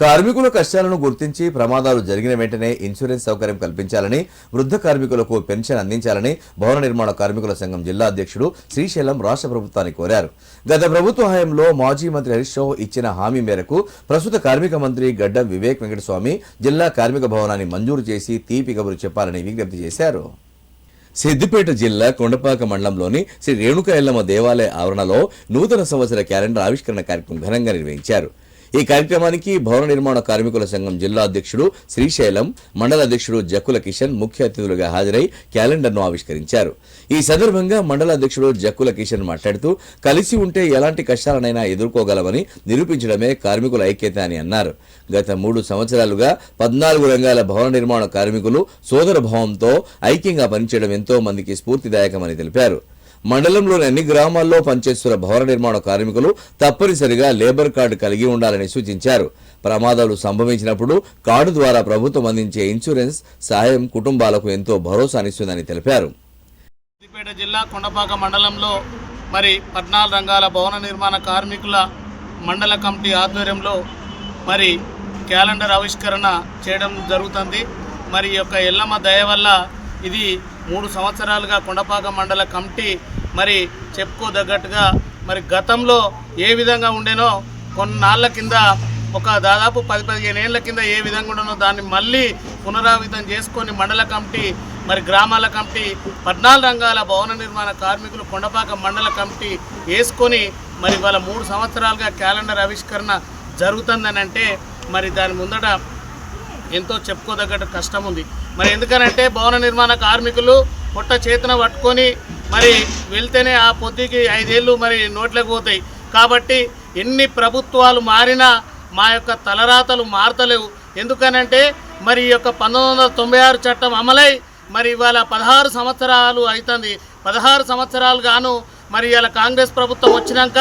కార్మికుల కష్టాలను గుర్తించి ప్రమాదాలు జరిగిన వెంటనే ఇన్సూరెన్స్ సౌకర్యం కల్పించాలని వృద్ధ కార్మికులకు పెన్షన్ అందించాలని భవన నిర్మాణ కార్మికుల సంఘం జిల్లా అధ్యక్షుడు శ్రీశైలం రాష్ట్ర ప్రభుత్వాన్ని కోరారు. గత ప్రభుత్వ హయాంలో మాజీ మంత్రి హరీష్ రావు ఇచ్చిన హామీ మేరకు ప్రస్తుత కార్మిక మంత్రి గడ్డం వివేక్ వెంకటస్వామి జిల్లా కార్మిక భవనాన్ని మంజూరు చేసి తీపి కబురు చెప్పాలని విజ్ఞప్తి చేశారు. సిద్దిపేట జిల్లా కొండపాక మండలంలోని శ్రీ రేణుక ఎల్లమ్మ దేవాలయ ఆవరణలో నూతన సంవత్సర క్యాలెండర్ ఆవిష్కరణ కార్యక్రమం ఘనంగా నిర్వహించారు. ఈ కార్యక్రమానికి భవన నిర్మాణ కార్మికుల సంఘం జిల్లా అధ్యక్షుడు శ్రీశైలం మండల అధ్యక్షుడు జక్కుల కిషన్ ముఖ్య అతిథులుగా హాజరై క్యాలెండర్ను ఆవిష్కరించారు. ఈ సందర్భంగా మండల అధ్యక్షుడు జక్కుల కిషన్ మాట్లాడుతూ కలిసి ఉంటే ఎలాంటి కష్టాలనైనా ఎదుర్కోగలమని నిరూపించడమే కార్మికుల ఐక్యత అని అన్నారు. గత మూడు సంవత్సరాలుగా పద్నాలుగు రంగాల భవన నిర్మాణ కార్మికులు సోదర భావంతో ఐక్యంగా పనిచేయడం ఎంతో మందికి స్ఫూర్తిదాయకమని తెలిపారు. మండలంలోని అన్ని గ్రామాల్లో పనిచేస్తున్న భవన నిర్మాణ కార్మికులు తప్పనిసరిగా లేబర్ కార్డు కలిగి ఉండాలని సూచించారు. ప్రమాదాలు సంభవించినప్పుడు కార్డు ద్వారా ప్రభుత్వం అందించే ఇన్సూరెన్స్ సాయం కుటుంబాలకు ఎంతో భరోసానిస్తుందని తెలిపారు. జిల్లా కొండపాక మండలంలో మరి పద్నాలుగు రంగాల భవన నిర్మాణ కార్మికుల మండల కమిటీ ఆధ్వర్యంలో మరి క్యాలెండర్ ఆవిష్కరణ చేయడం జరుగుతుంది. మరి యొక్క ఎల్లమ్మ దయ వల్ల ఇది మూడు సంవత్సరాలుగా కొండపాక మండల కమిటీ మరి చెప్పుకోదగ్గట్టుగా మరి గతంలో ఏ విధంగా ఉండేనో కొన్నాళ్ళ కింద ఒక దాదాపు పది పదిహేను ఏళ్ళ కింద ఏ విధంగా ఉండనో దాన్ని మళ్ళీ పునరావితం చేసుకొని మండల కమిటీ మరి గ్రామాల కమిటీ పద్నాలుగు రంగాల భవన నిర్మాణ కార్మికులు కొండపాక మండల కమిటీ వేసుకొని మరి వాళ్ళ మూడు సంవత్సరాలుగా క్యాలెండర్ ఆవిష్కరణ జరుగుతుందని అంటే మరి దాని ముందట ఎంతో చెప్పుకోదగ్గట్టు కష్టం ఉంది మరి ఎందుకనంటే భవన నిర్మాణ కార్మికులు పొట్ట చేతన పట్టుకొని మరి వెళ్తేనే ఆ పొద్దుకి ఐదేళ్ళు మరి నోట్లకు పోతాయి. కాబట్టి ఎన్ని ప్రభుత్వాలు మారినా మా యొక్క తలరాతలు మారతలేవు. ఎందుకనంటే మరి ఈ యొక్క పంతొమ్మిది వందల తొంభై ఆరు చట్టం అమలై మరి ఇవాళ పదహారు సంవత్సరాలు అవుతుంది పదహారు సంవత్సరాలు గాను మరి ఇవాళ కాంగ్రెస్ ప్రభుత్వం వచ్చినాక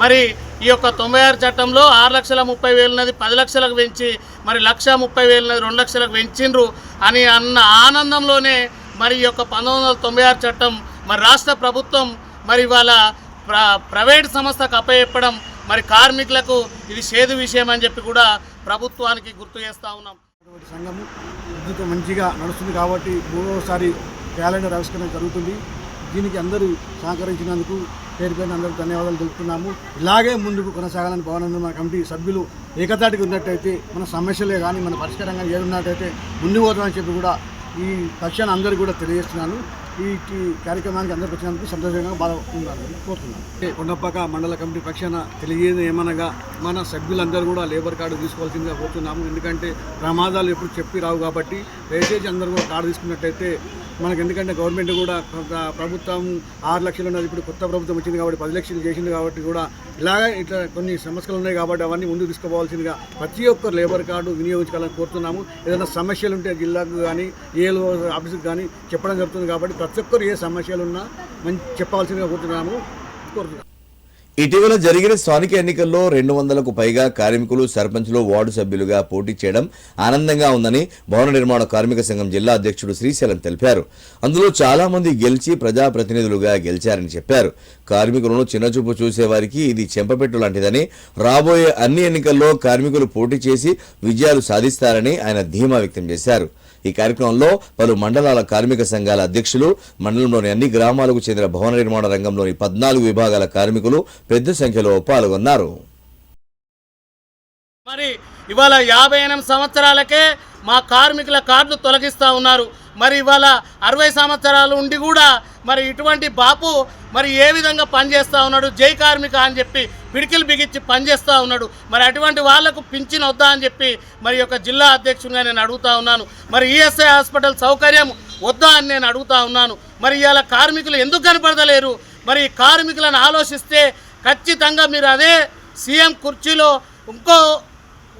మరి ఈ యొక్క తొంభై ఆరు చట్టంలో ఆరు లక్షల ముప్పై వేలున్నది పది లక్షలకు పెంచి మరి లక్ష ముప్పై వేలున్నది రెండు లక్షలకు పెంచిండ్రు అని అన్న ఆనందంలోనే మరి ఈ యొక్క పంతొమ్మిది వందల తొంభై ఆరు చట్టం మరి రాష్ట్ర ప్రభుత్వం మరి ఇవాళ ప్ర ప్రైవేట్ సంస్థకు అప్పచెప్పడం మరి కార్మికులకు ఇది సేదు విషయం అని చెప్పి కూడా ప్రభుత్వానికి గుర్తు చేస్తూ ఉన్నాం. సంఘము విద్యుత్ మంచిగా నడుస్తుంది కాబట్టి మూడవసారి క్యాలెండర్ ఆవిష్కరణ జరుగుతుంది. దీనికి అందరూ సహకరించినందుకు పేరు అందరూ ధన్యవాదాలు తెలుపుతున్నాము. ఇలాగే ముందుకు కొనసాగాలని భావనందు మన కమిటీ సభ్యులు ఏకతాటికి ఉన్నట్టయితే మన సమస్యలే కానీ మన పరిష్కారంగా ఏది ఉన్నట్టయితే ముందుకు పోతామని చెప్పి కూడా ఈ పక్షాన్ని అందరూ కూడా తెలియజేస్తున్నాను. ఈ కార్యక్రమానికి అందరూ వచ్చినందుకు సంతోషంగా బాగా కోరుతున్నాను. కొండపాక మండల కమిటీ పక్షాన తెలియదు ఏమనగా మన సభ్యులందరూ కూడా లేబర్ కార్డు తీసుకోవాల్సిందిగా కోరుతున్నాము. ఎందుకంటే ప్రమాదాలు ఎప్పుడు చెప్పి రావు కాబట్టి దయచేసి అందరూ కూడా కార్డు తీసుకున్నట్టయితే మనకు ఎందుకంటే గవర్నమెంట్ కూడా కొంత ప్రభుత్వం ఆరు లక్షలు ఉన్నది ఇప్పుడు కొత్త ప్రభుత్వం వచ్చింది కాబట్టి పది లక్షలు చేసింది కాబట్టి కూడా ఇలాగే ఇట్లా కొన్ని సమస్యలు ఉన్నాయి కాబట్టి అవన్నీ ముందుకు తీసుకోవాల్సిందిగా ప్రతి ఒక్క లేబర్ కార్డు వినియోగించుకోవాలని కోరుతున్నాము. ఏదైనా సమస్యలు ఉంటే జిల్లాకు కానీ ఏ ఆఫీస్కి కానీ చెప్పడం జరుగుతుంది కాబట్టి ప్రతి ఒక్కరు ఏ సమస్యలు ఉన్నా మంచి చెప్పాల్సిందిగా కోరుతున్నాము. కోరుతున్నాము. ఇటీవల జరిగిన స్థానిక ఎన్నికల్లో రెండు వందలకు పైగా కార్మికులు సర్పంచ్లు వార్డు సభ్యులుగా పోటీ చేయడం ఆనందంగా ఉందని భవన నిర్మాణ కార్మిక సంఘం జిల్లా అధ్యక్షుడు శ్రీశైలం తెలిపారు. అందులో చాలా మంది గెలిచి ప్రజాప్రతినిధులుగా గెలిచారని చెప్పారు. కార్మికులను చిన్నచూపు చూసేవారికి ఇది చెంపపెట్టు లాంటిదని రాబోయే అన్ని ఎన్నికల్లో కార్మికులు పోటీ చేసి విజయాలు సాధిస్తారని ఆయన ధీమా వ్యక్తం చేశారు. ఈ కార్యక్రమంలో పలు మండలాల కార్మిక సంఘాల అధ్యక్షులు మండలంలోని అన్ని గ్రామాలకు చెందిన భవన నిర్మాణ రంగంలోని పద్నాలుగు విభాగాల కార్మికులు పెద్ద సంఖ్యలో పాల్గొన్నారు. మరి ఇవాళ యాభై ఎనిమిది సంవత్సరాలకే మా కార్మికుల కార్డులు తొలగిస్తూ ఉన్నారు. మరి ఇవాళ అరవై సంవత్సరాలు ఉండి కూడా మరి ఇటువంటి బాపు మరి ఏ విధంగా పనిచేస్తూ ఉన్నాడు? జై కార్మిక అని చెప్పి పిడికిలు బిగించి పనిచేస్తూ ఉన్నాడు. మరి అటువంటి వాళ్ళకు పింఛన్ వద్దా అని చెప్పి మరి యొక్క జిల్లా అధ్యక్షునిగా నేను అడుగుతా ఉన్నాను. మరి ఈఎస్ఐ హాస్పిటల్ సౌకర్యం వద్దా అని నేను అడుగుతా ఉన్నాను. మరి ఇవాళ కార్మికులు ఎందుకు కనపడతలేరు? మరి ఈ కార్మికులను ఆలోచిస్తే ఖచ్చితంగా మీరు అదే సీఎం కుర్చీలో ఇంకో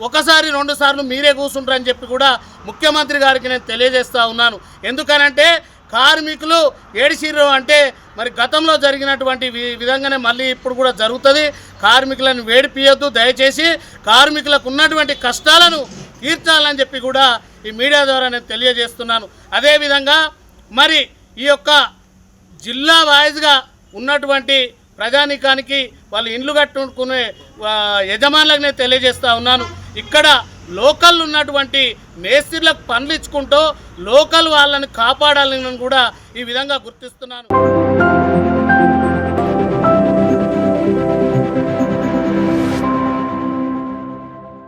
ఒకసారి రెండు సార్లు మీరే కూర్చుంటారని చెప్పి కూడా ముఖ్యమంత్రి గారికి నేను తెలియజేస్తూ ఉన్నాను. ఎందుకనంటే కార్మికులు ఏడిసిర్రు అంటే మరి గతంలో జరిగినటువంటి విధంగానే మళ్ళీ ఇప్పుడు కూడా జరుగుతుంది. కార్మికులను వేడిపియొద్దు. దయచేసి కార్మికులకు ఉన్నటువంటి కష్టాలను తీర్చాలని చెప్పి కూడా ఈ మీడియా ద్వారా నేను తెలియజేస్తున్నాను. అదేవిధంగా మరి ఈ యొక్క జిల్లా వాయిజ్గా ఉన్నటువంటి ప్రజానీకానికి వాళ్ళు ఇండ్లు కట్టుకునే యజమానులకు నేను తెలియజేస్తూ ఉన్నాను. ఇక్కడ లోకల్ ఉన్నటువంటి మేస్త్రీలకు పనులు ఇచ్చుకుంటూ లోకల్ వాళ్ళని కాపాడాలని కూడా ఈ విధంగా గుర్తిస్తున్నాను.